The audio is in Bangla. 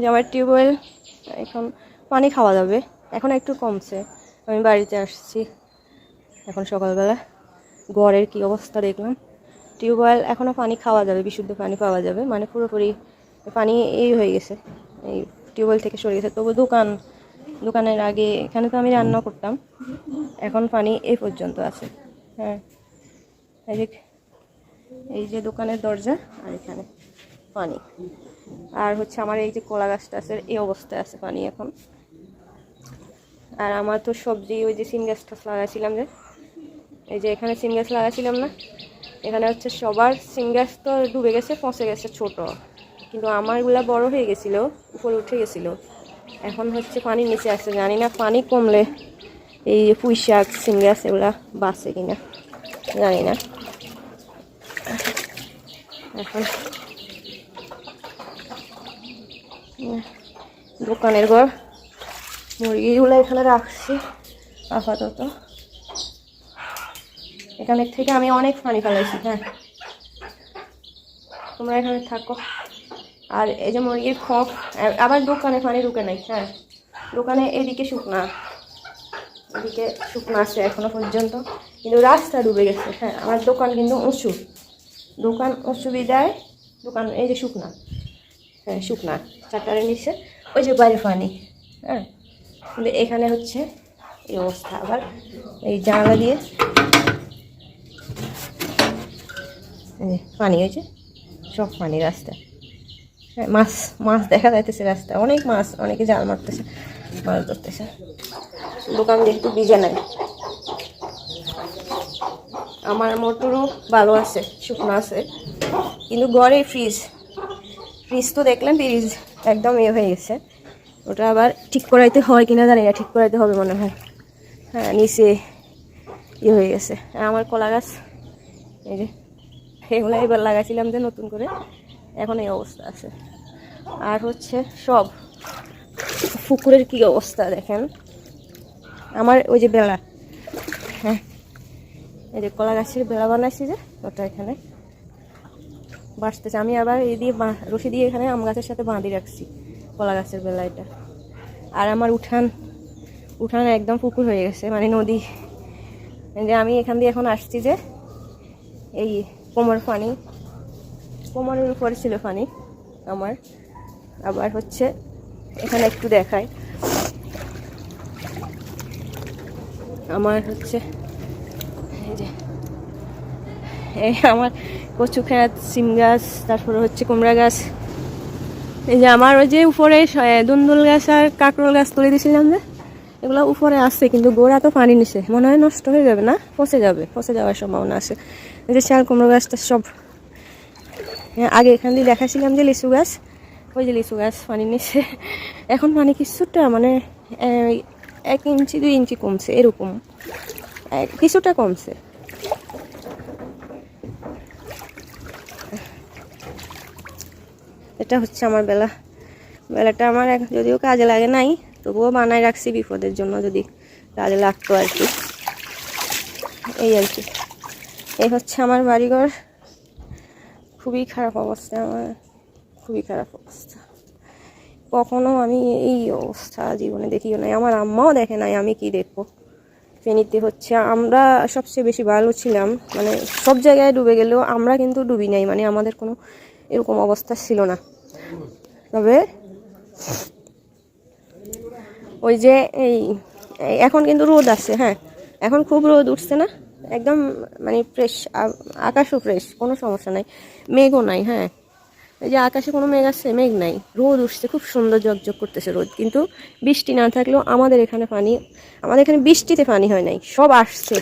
যে আমার টিউবওয়েল এখন পানি খাওয়া যাবে। এখন একটু কমছে। আমি বাড়িতে আসছি। এখন সকালবেলা ঘরের কি অবস্থা দেখলাম। টিউবওয়েল এখনও পানি খাওয়া যাবে, বিশুদ্ধ পানি পাওয়া যাবে। মানে পুরোপুরি পানি এই হয়ে গেছে। এই টিউবওয়েল থেকে সরে গেছে। তবু দোকান, দোকানের আগে এখানে তো আমি রান্না করতাম। এখন পানি এই পর্যন্ত আছে। হ্যাঁ। এই যে এই যে দোকানের দরজা আর এখানে। পানি। আর হচ্ছে আমার এই যে কলা গাছটা আছে, এই অবস্থায় আছে পানি এখন। আর আমার তো সবজি, ওই যে সিম গাছ টাছ লাগাইছিলাম যে, এই যে এখানে সিম গাছ লাগাইছিলাম না, এখানে হচ্ছে সবার সিম গাছ তো ডুবে গেছে, পচে গেছে ছোট। কিন্তু আমারগুলা বড় হয়ে গেছিল, উপরে উঠে গেছিল। এখন হচ্ছে পানি নিচে আসছে জানি না পানি কমলে এই পুঁই শাক, সিম গাছ এগুলা বাঁচে কিনা, জানি না। এখন দোকানের ঘর। মুরগিগুলো এখানে রাখছি, আপাতত। এখানে থেকে আমি অনেক পানি ফেলাইছি হ্যাঁ। তোমরা এখানে থাকো। আর এই যে মুরগির খোপ আবার দোকানে পানি ঢুকে নাই হ্যাঁ। দোকানে এদিকে শুকনা এদিকে শুকনা আছে এখনও পর্যন্ত। কিন্তু রাস্তা ডুবে গেছে হ্যাঁ। আমার দোকান কিন্তু উঁচু। দোকান অসুবিধায় দোকান এই যে শুকনা। হ্যাঁ শুকনা চারটারে নিচে ওই যে বাইরে পানি হ্যাঁ কিন্তু এখানে হচ্ছে এই অবস্থা। আবার এই জানালা দিয়ে যে পানি হয়েছে সব পানি রাস্তা। হ্যাঁ মাছ মাছ দেখা যাইতেছে রাস্তা। অনেক মাছ, অনেকে জাল মারতেছে, মাছ ধরতেছে। দোকান যেহেতু ভিজে নাই আমার মোটরও ভালো আছে, শুকনো আছে, কিন্তু ঘরে ফ্রিজ ফ্রিজ তো দেখলেন ফ্রিজ একদম ইয়ে হয়ে গেছে। ওটা আবার ঠিক করাইতে হয় কিনা জানি না, ঠিক করাইতে হবে মনে হয়। হ্যাঁ নিচে ইয়ে হয়ে গেছে। আমার কলা গাছ, এই যে, এগুলো এবার লাগাইছিলাম যে নতুন করে, এখন এই অবস্থা আছে। আর হচ্ছে সব, পুকুরের কি অবস্থা দেখেন। আমার ওই যে বেলা হ্যাঁ এই যে কলা গাছের বেড়া বানাইছি যে, ওটা এখানে। বাঁচতেছে আমি আবার এই দিয়ে রশি দিয়ে এখানে আম গাছের সাথে বাঁধি রাখছি, কলা গাছের বেলা এটা আর আমার উঠান উঠান একদম পুকুর হয়ে গেছে মানে নদী। যে আমি এখান দিয়ে এখন আসছি যে, এই কোমর পানি, কোমরের উপরে ছিল পানি আমার। আবার হচ্ছে এখানে একটু দেখায় আমার হচ্ছে এই যে এই আমার কচু খাত সিম গাছ তারপরে হচ্ছে কুমড়া গাছ। এই যে আমার ওই যে উপরে দুন্দুল গাছ আর কাঁকরোল গাছ তুলে দিয়েছিলাম যে এগুলো উপরে আছে কিন্তু গোড়া তো পানি নিছে। মনে হয় নষ্ট হয়ে যাবে না? পচে যাবে পচে যাওয়ার সম্ভাবনা আছে। এই যে চাল কুমড়ো গাছটা সব হ্যাঁ, আগে এখান দিয়ে দেখাছিলাম যে লিচু গাছ। ওই যে লিচু গাছ পানি নিছে। এখন পানি কিছুটা মানে এক ইঞ্চি দুই ইঞ্চি কমছে এরকম। কিছুটা কমছে। এটা হচ্ছে আমার বেলা। বেলাটা আমার যদিও কাজে লাগে নাই, তবুও বানায় রাখছি বিপদের জন্য যদি কাজে লাগতো আর কি। এই আর কি। এই হচ্ছে আমার বাড়িঘর। খুবই খারাপ অবস্থা আমার। খুবই খারাপ অবস্থা। কখনো আমি এই অবস্থা জীবনে দেখিও নাই। আমার আম্মাও দেখে নাই আমি কি দেখব। ফেনীতে হচ্ছে আমরা সবচেয়ে বেশি ভালো ছিলাম। মানে সব জায়গায় ডুবে গেলেও আমরা কিন্তু ডুবি নাই। মানে আমাদের কোনো এরকম অবস্থা ছিল না। তবে ওই যে এই এখন কিন্তু রোদ আছে হ্যাঁ। এখন খুব রোদ উঠছে না, একদম মানে ফ্রেশ আকাশও ফ্রেশ কোনো সমস্যা নাই, মেঘও নাই হ্যাঁ। এই যে আকাশে কোনো মেঘ আছে মেঘ নাই, রোদ উঠছে, খুব সুন্দর জকজক করতেছে রোদ, কিন্তু বৃষ্টি না থাকলেও আমাদের এখানে পানি, আমাদের এখানে বৃষ্টিতে পানি হয় নাই, সব আসছে।